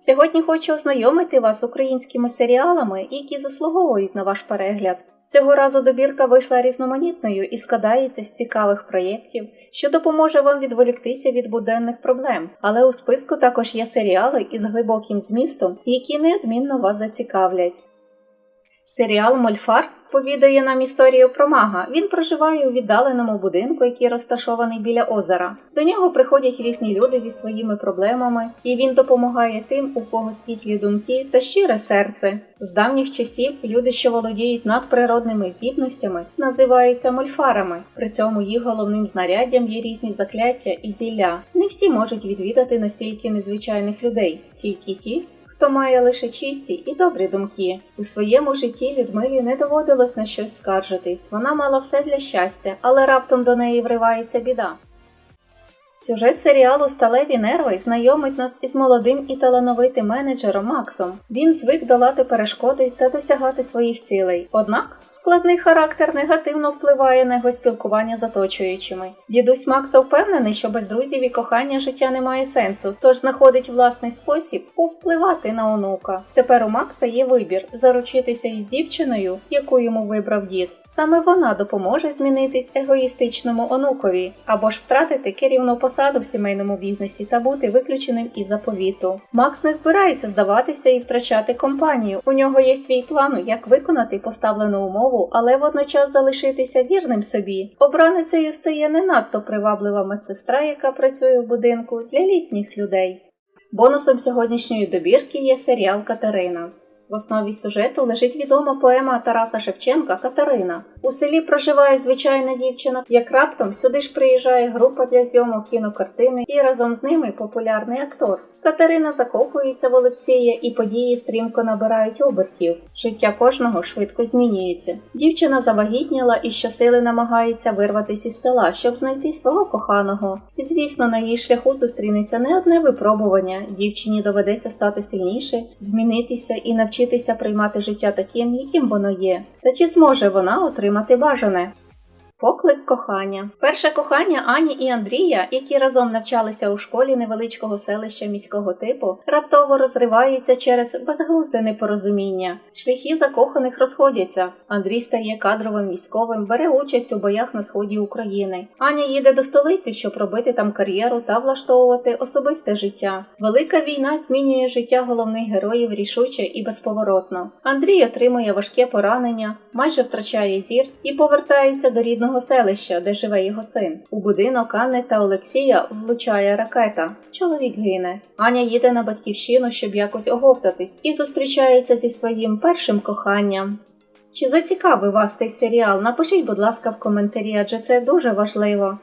Сьогодні хочу ознайомити вас з українськими серіалами, які заслуговують на ваш перегляд. Цього разу добірка вийшла різноманітною і складається з цікавих проєктів, що допоможе вам відволіктися від буденних проблем. Але у списку також є серіали із глибоким змістом, які неодмінно вас зацікавлять. Серіал Мольфар повідає нам історію про мага. Він проживає у віддаленому будинку, який розташований біля озера. До нього приходять різні люди зі своїми проблемами, і він допомагає тим, у кого світлі думки та щире серце. З давніх часів люди, що володіють надприродними здібностями, називаються мольфарами. При цьому їх головним знаряддям є різні закляття і зілля. Не всі можуть відвідати настільки незвичайних людей, тільки ті, хто має лише чисті і добрі думки. У своєму житті Людмилі не доводилось на щось скаржитись. Вона мала все для щастя, але раптом до неї вривається біда. Сюжет серіалу Сталеві нерви знайомить нас із молодим і талановитим менеджером Максом. Він звик долати перешкоди та досягати своїх цілей. Однак складний характер негативно впливає на його спілкування з оточуючими. Дідусь Макса впевнений, що без друзів і кохання життя не має сенсу, тож знаходить власний спосіб повпливати на онука. Тепер у Макса є вибір заручитися із дівчиною, яку йому вибрав дід. Саме вона допоможе змінитись егоїстичному онукові або ж втратити керівну посаду в сімейному бізнесі та бути виключеним із заповіту. Макс не збирається здаватися і втрачати компанію. У нього є свій план, як виконати поставлену умову, але водночас залишитися вірним собі. Обраницею стає не надто приваблива медсестра, яка працює в будинку для літніх людей. Бонусом сьогоднішньої добірки є серіал Катерина. В основі сюжету лежить відома поема Тараса Шевченка Катерина. У селі проживає звичайна дівчина, як раптом сюди ж приїжджає група для зйомок кінокартини і разом з ними популярний актор. Катерина закохується в Олексія і події стрімко набирають обертів. Життя кожного швидко змінюється. Дівчина завагітніла і щосили намагається вирватися із села, щоб знайти свого коханого. І звісно, на її шляху зустрінеться не одне випробування. Дівчині доведеться стати сильніше, змінитися і навчитися приймати життя таким, яким воно є. Та чи зможе вона отримати бажане? Поклик кохання. Перше кохання Ані і Андрія, які разом навчалися у школі невеличкого селища міського типу, раптово розривається через безглузде непорозуміння. Шляхи закоханих розходяться. Андрій стає кадровим військовим, бере участь у боях на сході України. Аня їде до столиці, щоб робити там кар'єру та влаштовувати особисте життя. Велика війна змінює життя головних героїв рішуче і безповоротно. Андрій отримує важке поранення, майже втрачає зір і повертається до рідного рідного селища, де живе його син. У будинок Анни та Олексія влучає ракета. Чоловік гине. Аня їде на батьківщину, щоб якось оговтатись, і зустрічається зі своїм першим коханням. Чи зацікавив вас цей серіал? Напишіть, будь ласка, в коментарі, адже це дуже важливо.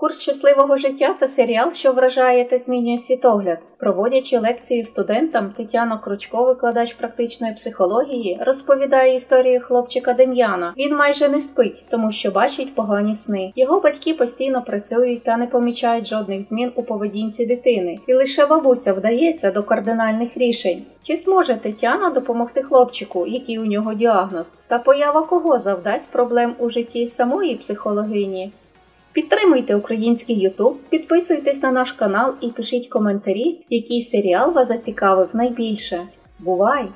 Курс щасливого життя це серіал, що вражає та змінює світогляд. Проводячи лекції студентам, Тетяна Кручко, викладач практичної психології, розповідає історію хлопчика Дем'яна. Він майже не спить, тому що бачить погані сни. Його батьки постійно працюють та не помічають жодних змін у поведінці дитини, і лише бабуся вдається до кардинальних рішень. Чи зможе Тетяна допомогти хлопчику, який у нього діагноз, та поява кого завдасть проблем у житті самої психологині? Підтримуйте український Ютуб, підписуйтесь на наш канал і пишіть коментарі, який серіал вас зацікавив найбільше. Бувай!